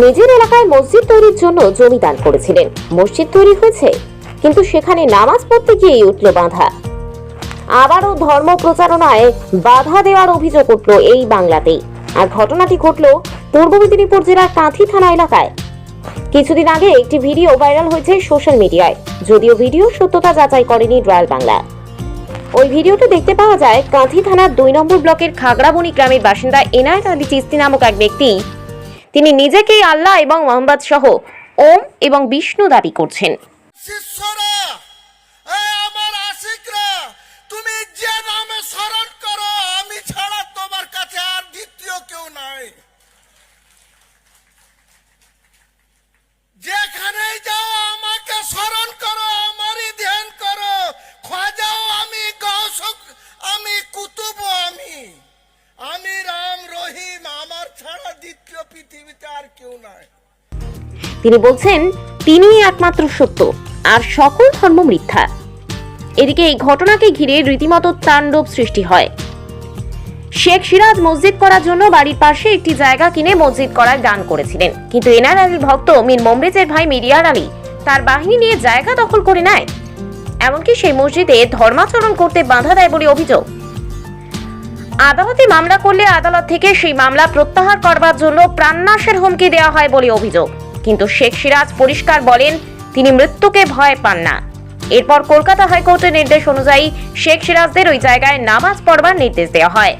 নিজের এলাকায় মসজিদ তৈরির জন্য জমি দান করেছিলেন। মসজিদ তৈরি হয়েছে, কিন্তু সেখানে নামাজ পড়তে গিয়েই উঠল বাধা। আবারও ধর্ম প্রচারণায় বাধা দেওয়ার অভিযোগ উঠল এই বাংলাতেই। আর ঘটনাটি ঘটল পূর্ব মেদিনীপুর জেলার কাঁথি থানা এলাকায়। কিছুদিন আগে একটি ভিডিও ভাইরাল হয়েছে সোশ্যাল মিডিয়ায়, যদিও ভিডিও সত্যতা যাচাই করেনি রয়্যাল বাংলা। ওই ভিডিওতে দেখতে পাওয়া যায়, কাঁথি থানার দুই নম্বর ব্লকের খাগড়াবনি গ্রামের বাসিন্দা এনায়েত আলী চিস্তি নামক এক ব্যক্তি তিনি নিজেকেই আল্লাহ এবং মোহাম্মদ সহ ওম এবং বিষ্ণু দাবি করছেন। তিনি বলছেন, তিনিই একমাত্র সত্য, আর সকল ধর্ম মিথ্যা। এদিকে এই ঘটনাকে ঘিরে রীতিমতো তাণ্ডব সৃষ্টি হয়। শেখ সিরাজ মসজিদ করার জন্য বাড়ির পাশে একটি জায়গা কিনে মসজিদ করার দান করেছিলেন। কিন্তু এনার আলীর ভক্ত মীর মমরেজের ভাই মিরিয়ার আলী তার বাহিনী নিয়ে জায়গা দখল করে নেয়। এমনকি সেই মসজিদে ধর্মাচরণ করতে বাধা দেয় বলে অভিযোগ। আদালতে মামলা করলে আদালত থেকে সেই মামলা প্রত্যাহার করবার জন্য প্রাণনাশের হুমকি দেওয়া হয় বলে অভিযোগ। কিন্তু শেখ সিরাজ পরিষ্কার বলেন, তিনি মৃত্যুকে ভয় পান না। এরপর কলকাতা হাইকোর্টের নির্দেশ অনুযায়ী শেখ সিরাজদের ওই জায়গায় নামাজ পড়বার নির্দেশ দেওয়া হয়।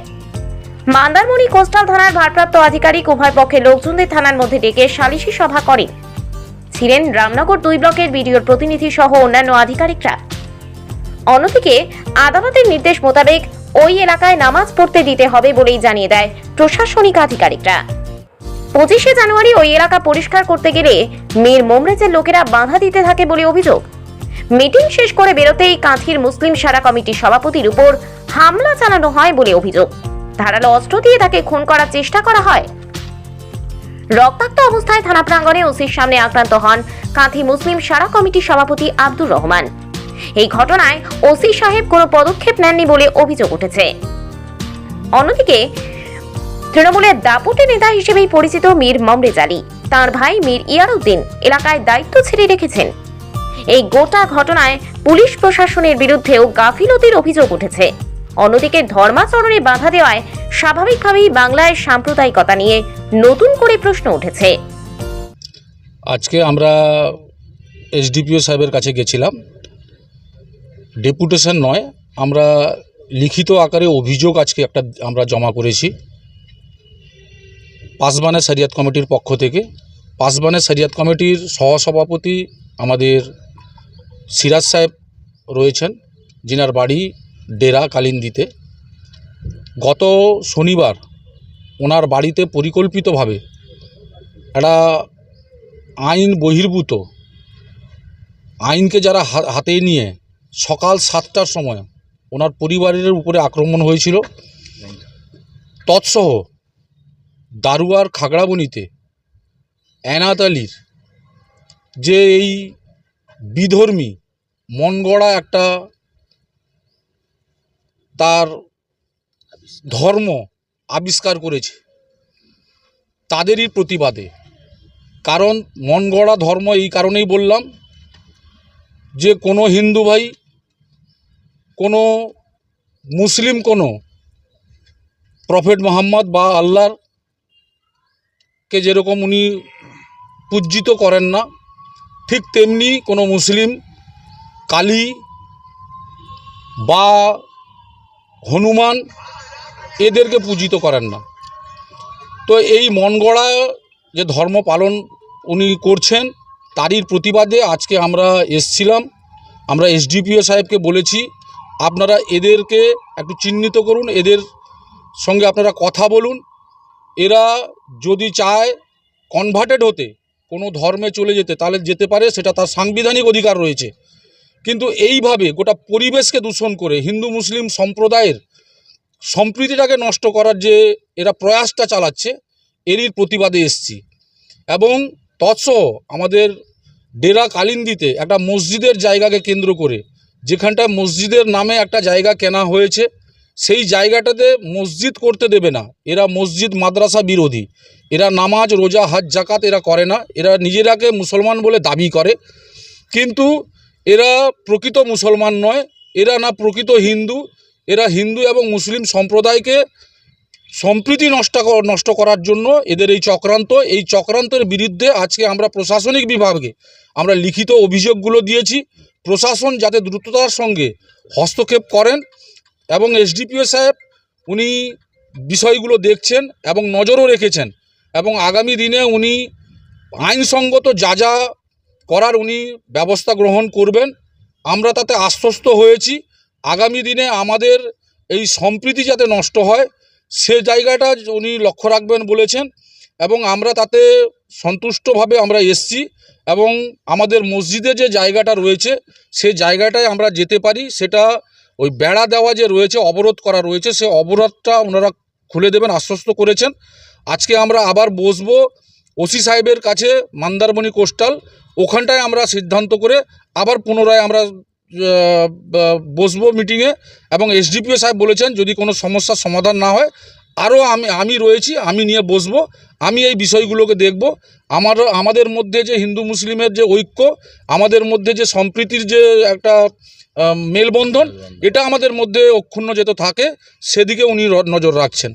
মান্দারমণি কোস্টাল থানার ভারপ্রাপ্ত আধিকারিক উভয় পক্ষে লোকজনদের থানার মধ্যে ডেকে সালিশি সভা করেন। ছিলেন রামনগর দুই ব্লকের বিডিওর প্রতিনিধি সহ অন্যান্য আধিকারিকরা। অন্যদিকে, আদালতের নির্দেশ মোতাবেক ওই এলাকায় নামাজ পড়তে দিতে হবে বলেই জানিয়ে দেয় প্রশাসনিক আধিকারিকরা। পঁচিশে জানুয়ারি ওই এলাকা পরিষ্কার করতে গেলে মীর মোমরেজের লোকেরা বাধা দিতে থাকে বলে অভিযোগ। মিটিং শেষ করে বেরোতেই কাঁথির মুসলিম সারা কমিটির সভাপতির উপর হামলা চালানো হয় বলে অভিযোগ। ধারালো অস্ত্র দিয়ে তাকে খুন করার চেষ্টা করা হয়। রক্তাক্ত অবস্থায় থানা প্রাঙ্গণে ওসির সামনে আক্রান্ত হন কাঁথি মুসলিম সারা কমিটির সভাপতি আব্দুর রহমান। এই ঘটনায় ওসি সাহেব কোনো পদক্ষেপ নেননি বলে অভিযোগ উঠেছে। অন্যদিকে তৃণমূলের দাপুটে নেতা হিসেবেই পরিচিত মীর মমরেজ আলী। তাঁর ভাই মীর ইয়ারউদ্দিন এলাকায় দায়িত্ব ছেড়ে রেখেছেন। এই গোটা ঘটনায় পুলিশ প্রশাসনের বিরুদ্ধেও গাফিলতির অভিযোগ উঠেছে। অন্যদিকে ধর্মাচরণে বাধা দেওয়ায় স্বাভাবিকভাবেই বাংলায় সাম্প্রদায়িকতা নিয়ে নতুন করে প্রশ্ন উঠেছে। আজকে আমরা এসডিপিও সাহেবের কাছে গেছিলাম। ডেপুটেশন নয়, আমরা লিখিত আকারে অভিযোগ আজকে একটা আমরা জমা করেছি। পাসবানে শরিয়াত কমিটির পক্ষ থেকে। পাসবানে শরিয়াত কমিটির সহসভাপতি আমাদের সিরাজ সাহেব রয়েছেন, যিনার বাড়ি ডেরা কালিন্দিতে। গত শনিবার ওনার বাড়িতে পরিকল্পিতভাবে একটা আইন বহির্ভূত, আইনকে যারা হাতে নিয়ে সকাল সাতটার সময় ওনার পরিবারের উপরে আক্রমণ হয়েছিল। তৎসহ দারুয়ার খাগড়াবনিতে এনাত আলীর যে এই বিধর্মী মনগড়া একটা তার ধর্ম আবিষ্কার করেছে, তাদেরই প্রতিবাদে। কারণ মন গড়া ধর্ম এই কারণেই বললাম যে কোনো হিন্দু ভাই, কোনো মুসলিম কোনো প্রফেট মোহাম্মদ বা আল্লাহর কে যেরকম উনি পূজিত করেন না, ঠিক তেমনি কোনো মুসলিম কালী বা হনুমান এদেরকে পূজিত করেন না। তো এই মন গড়া যে ধর্ম পালন উনি করছেন, তারই প্রতিবাদে আজকে আমরা এসছিলাম। আমরা এসডিপিও সাহেবকে বলেছি, আপনারা এদেরকে একটু চিহ্নিত করুন, এদের সঙ্গে আপনারা কথা বলুন। এরা যদি চায় কনভার্টেড হতে, কোনো ধর্মে চলে যেতে, তাহলে যেতে পারে, সেটা তার সাংবিধানিক অধিকার রয়েছে। কিন্তু এইভাবে গোটা পরিবেশকে দূষণ করে, হিন্দু, মুসলিম সম্প্রদায়ের সম্প্রীতিটাকে নষ্ট করার যে এরা প্রয়াসটা চালাচ্ছে, এরই প্রতিবাদে এসছি। এবং তৎসহ আমাদের ডেরা কালিন্দিতে একটা মসজিদের জায়গাকে কেন্দ্র করে, যেখানটায় মসজিদের নামে একটা জায়গা কেনা হয়েছে সেই জায়গাটাতে মসজিদ করতে দেবে না। এরা মসজিদ মাদ্রাসা বিরোধী। এরা নামাজ, রোজা, হজ জাকাত এরা করে না। এরা নিজেরাকে মুসলমান বলে দাবি করে। কিন্তু এরা প্রকৃত মুসলমান নয়। এরা না প্রকৃত হিন্দু। এরা হিন্দু এবং মুসলিম সম্প্রদায়কে সম্প্রীতি নষ্ট নষ্ট করার জন্য এদের এই চক্রান্ত। এই চক্রান্তের বিরুদ্ধে আজকে আমরা প্রশাসনিক বিভাগে আমরা লিখিত অভিযোগগুলো দিয়েছি। প্রশাসন যাতে দ্রুততার সঙ্গে হস্তক্ষেপ করেন। এবং এসডিপিও সাহেব, উনি বিষয়গুলো দেখছেন এবং নজরও রেখেছেন এবং আগামী দিনে উনি আইনসঙ্গত যা যা করার উনি ব্যবস্থা গ্রহণ করবেন, আমরা তাতে আশ্বস্ত হয়েছি। আগামী দিনে আমাদের এই সম্প্রীতি যাতে নষ্ট হয়, সে জায়গাটা উনি লক্ষ্য রাখবেন বলেছেন এবং আমরা তাতে সন্তুষ্টভাবে আমরা এসছি এবং আমাদের মসজিদে যে জায়গাটা রয়েছে, সে জায়গাটায় আমরা যেতে পারি, সেটা ওই বেড়া দেওয়া যে রয়েছে, অবরোধ করা রয়েছে, সে অবরোধটা ওনারা খুলে দেবেন, আশ্বস্ত করেছেন। আজকে আমরা আবার বসবো ওসি সাহেবের কাছে, মান্দারমণি কোস্টাল। ওখানটায় আমরা সিদ্ধান্ত করে আবার পুনরায় আমরা বসবো মিটিংয়ে এবং এসডিপিও সাহেব বলেছেন, যদি কোনো সমস্যার সমাধান না হয় আরও আমি আমি রয়েছি, আমি নিয়ে বসবো, আমি এই বিষয়গুলোকে দেখব। আমার, আমাদের মধ্যে যে হিন্দু মুসলিমের যে ঐক্য, আমাদের মধ্যে যে সম্প্রীতির যে একটা মেলবন্ধন, এটা আমাদের মধ্যে অক্ষুণ্ণ যেত থাকে, সেদিকে উনি নজর রাখছেন।